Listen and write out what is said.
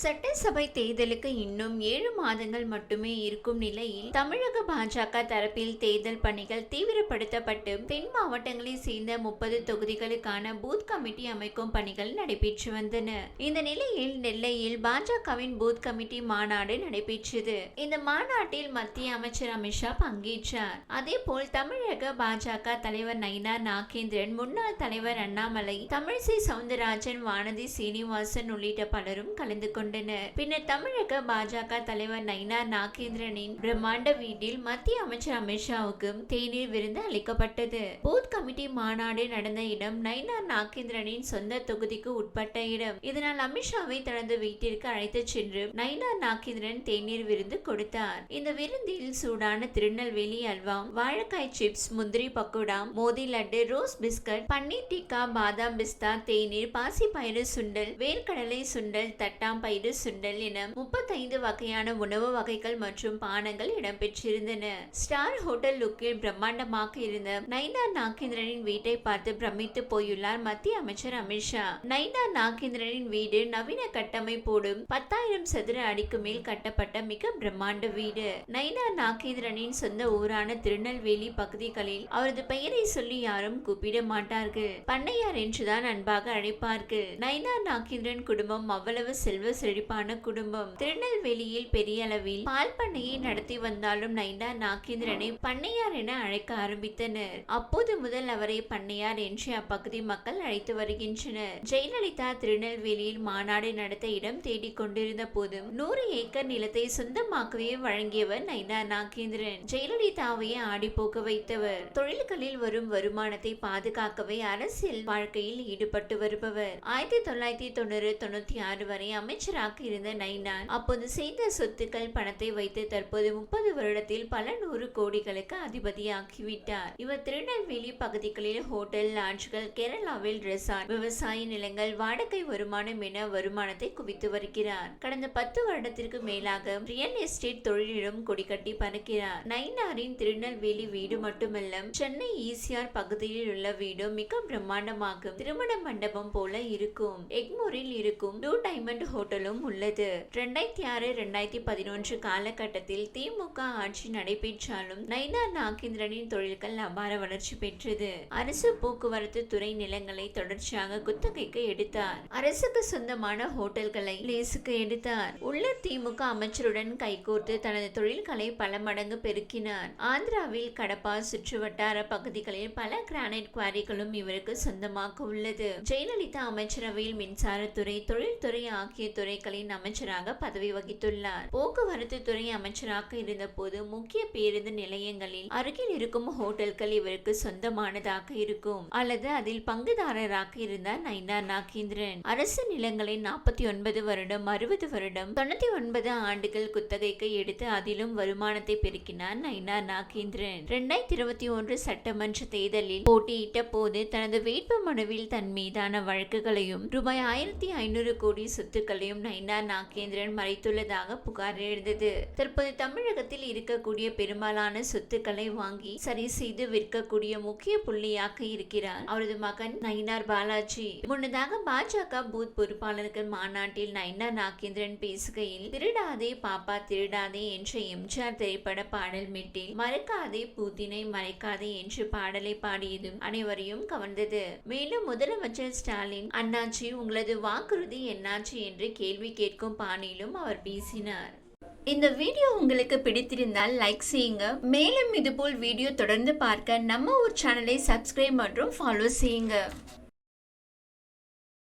சட்டசபை தேர்தலுக்கு இன்னும் ஏழு மாதங்கள் மட்டுமே இருக்கும் நிலையில் தமிழக பாஜக தரப்பில் தேர்தல் பணிகள் தீவிரப்படுத்தப்பட்டு தென் மாவட்டங்களை சேர்ந்த முப்பது தொகுதிகளுக்கான பூத் கமிட்டி அமைக்கும் பணிகள் நடைபெற்று வந்தன. இந்த நிலையில் நெல்லையில் பாஜகவின் பூத் கமிட்டி மாநாடு நடைபெற்றது. இந்த மாநாட்டில் மத்திய அமைச்சர் அமித்ஷா பங்கேற்றார். அதே போல் தமிழக பாஜக தலைவர் நயினா நாகேந்திரன் முன்னாள் தலைவர் அண்ணாமலை தமிழிசை சவுந்தரராஜன் வானதி சீனிவாசன் உள்ளிட்ட பலரும் கலந்து கொண்டனர். பின்னர் தமிழக பாஜக தலைவர் நைனா நாகேந்திரனின் பிரம்மாண்ட வீட்டில் மத்திய அமைச்சர் அமித்ஷாவுக்கு தேநீர் விருந்து அளிக்கப்பட்டது. பூத் கமிட்டி மாநாடு நடந்த இடம் நைனா நாகேந்திரனின் சொந்த தொகுதிக்கு உட்பட்ட இடம். இதனால் அமித்ஷாவை தனது வீட்டிற்கு அழைத்துச் சென்று நைனா நாகேந்திரன் தேநீர் விருந்து கொடுத்தார். இந்த விருந்தில் சூடான திருநெல்வேலி அல்வா வாழைக்காய் சிப்ஸ் முந்திரி பக்கோடா மோதி லட்டு ரோஸ் பிஸ்கட் பன்னீர் டிக்கா பாதாம் பிஸ்தா தேநீர் பாசி பயிறு சுண்டல் வேர்க்கடலை சுண்டல் தட்டாம் வயிறு சுண்டல் என முப்பத்தைந்து வகையான உணவு வகைகள் மற்றும் பானங்கள் இடம்பெற்றிருந்தன. ஸ்டார் ஹோட்டல் லுக்கில் பிரம்மாண்டமாக இருந்த நைனா நாகேந்திரனின் வீட்டை பார்த்து பிரமித்து போயுள்ளார் மத்திய அமைச்சர் அமித்ஷா நைனா நாகேந்திரனின் வீடு நவீன கட்டமைப்போடும் பத்தாயிரம் சதுர அடிக்கு மேல் கட்டப்பட்ட மிக பிரம்மாண்ட வீடு. நைனா நாகேந்திரனின் சொந்த ஊரான திருநெல்வேலி பகுதிகளில் அவரது பெயரை சொல்லி யாரும் கூப்பிட மாட்டார்கள். பண்ணையார் என்றுதான் அன்பாக அழைப்பார்கள். நைனா நாகேந்திரன் குடும்பம் அவ்வளவு செல்வ செழிப்பான குடும்பம். திருநெல்வேலியில் பெரிய அளவில் பால் பண்ணையை நடத்தி வந்தாலும் நைனா நாகேந்திரனை பண்ணையார் என அழைக்க ஆரம்பித்தனர். அப்போது முதல் அவரை பண்ணையார் என்று அப்பகுதி மக்கள் அழைத்து வருகின்றனர். ஜெயலலிதா திருநெல்வேலியில் மாநாடு நடத்த இடம் தேடிக் கொண்டிருந்த போதும் நூறு ஏக்கர் நிலத்தை சொந்தமாக்கவே வழங்கியவர் நைனா நாகேந்திரன். ஜெயலலிதாவையே ஆடிப்போக்க வைத்தவர். தொழில்களில் வரும் வருமானத்தை பாதுகாக்கவே அரசியல் வாழ்க்கையில் ஈடுபட்டு வருபவர். ஆயிரத்தி தொள்ளாயிரத்தி தொண்ணூறு தொண்ணூத்தி ஆறு வரை அமைச்சர் அமைச்சராக இருந்த நைனான் அப்போது செய்த சொத்துக்கள் பணத்தை வைத்து தற்போது முப்பது வருடத்தில் பல நூறு கோடிகளுக்கு அதிபதியாகிவிட்டார். இவர் திருநெல்வேலி பகுதிகளில் ஹோட்டல் லாட்ஜ்கள் கேரளாவில் ரெசார்ட் விவசாய நிலங்கள் வாடகை வருமானம் என வருமானத்தை குவித்து வருகிறார். கடந்த பத்து வருடத்திற்கு மேலாக ரியல் எஸ்டேட் தொழிலிடம் கொடிகட்டி பறக்கிறார். நைனாரின் திருநெல்வேலி வீடு மட்டுமல்ல சென்னை ஈசிஆர் பகுதியில் உள்ள வீடு மிக பிரம்மாண்டமாகும். திருமண மண்டபம் போல இருக்கும். எக்மோரில் இருக்கும் டூ டைமண்ட் ஹோட்டலும் உள்ளது. ரெண்டாயிரத்தி ஆறு ரெண்டாயிரத்தி பதினொன்று காலகட்டத்தில் திமுக ஆட்சி நடைபெற்றாலும் நைனா நாகேந்திரனின் தொழில்கள் அபார வளர்ச்சி பெற்றது. அரசு போக்குவரத்து துறை நிலங்களை தொடர்ச்சியாக குத்தகைக்கு எடுத்தார். அரசுக்கு சொந்தமான ஹோட்டல்களை லேசுக்கு எடுத்தார். உள்ள திமுக அமைச்சருடன் கைகோர்த்து தனது தொழில்களை பல மடங்கு பெருக்கினார். ஆந்திராவில் கடப்பா சுற்றுவட்டார பகுதிகளில் பல கிரானைட் குவாரிகளும் இவருக்கு சொந்தமாக உள்ளது ஜெயலலிதா அமைச்சரவையில் மின்சாரத்துறை தொழில்துறை ஆகிய துறைகளின் அமைச்சராக பதவி வகித்துள்ளார். போக்குவரத்து துறை அமைச்சராக இருந்தபோது முக்கிய பேருந்து நிலையங்களில் அருகில் இருக்கும் ஹோட்டல்கள் இவருக்கு சொந்தமானதாக இருக்கும். அல்லது அதில் பங்குதாரராக இருந்தார் நைனா நாகேந்திரன். அரசு நிலங்களை நாற்பத்தி ஒன்பது வருடம் அறுபது வருடம் தொண்ணூத்தி ஒன்பது ஆண்டுகள் குத்தகைக்கு எடுத்து அதிலும் வருமானத்தை பெருக்கினார் நைனா நாகேந்திரன். இரண்டாயிரத்தி இருபத்தி ஒன்று சட்டமன்ற தேர்தலில் போட்டியிட்ட போது தனது வேட்பு மனுவில் தன் மீதான வழக்குகளையும் ரூபாய் ஆயிரத்தி ஐநூறு கோடி சொத்துக்களையும் நைனா நாகேந்திரன் மறைத்துள்ளதாக புகார் எழுந்தது. தற்போது தமிழகத்தில் இருக்கக்கூடிய பெரும்பாலான சொத்துக்களை வாங்கி சரி செய்து விற்கக்கூடிய முக்கிய புள்ளியாக இருக்கிறார். அவரது மகன் நயினார் பாலாஜி. முன்னதாக பாஜக பூத் பொறுப்பாளர்கள் மாநாட்டில் நயினா நாகேந்திரன் பேசுகையில் திருடாதே பாப்பா திருடாதே என்ற எம்ஜிஆர் திரைப்பட பாடல் மெட்டில் மறக்காதே பூத்தினை மறைக்காதே என்று பாடலை பாடியதும் அனைவரையும் கவர்ந்தது. மேலும் முதலமைச்சர் ஸ்டாலின் அண்ணாச்சி உங்களது வாக்குறுதி என்னாச்சு? என்று கேள்வி கேட்கும் பாணியிலும் அவர் பேசினார். இந்த வீடியோ உங்களுக்கு பிடித்திருந்தால் லைக் செய்யுங்க. மேலும் இதுபோல் வீடியோ தொடர்ந்து பார்க்க நம்ம ஊர் சேனலை சப்ஸ்கிரைப் மற்றும் ஃபாலோ செய்யுங்க.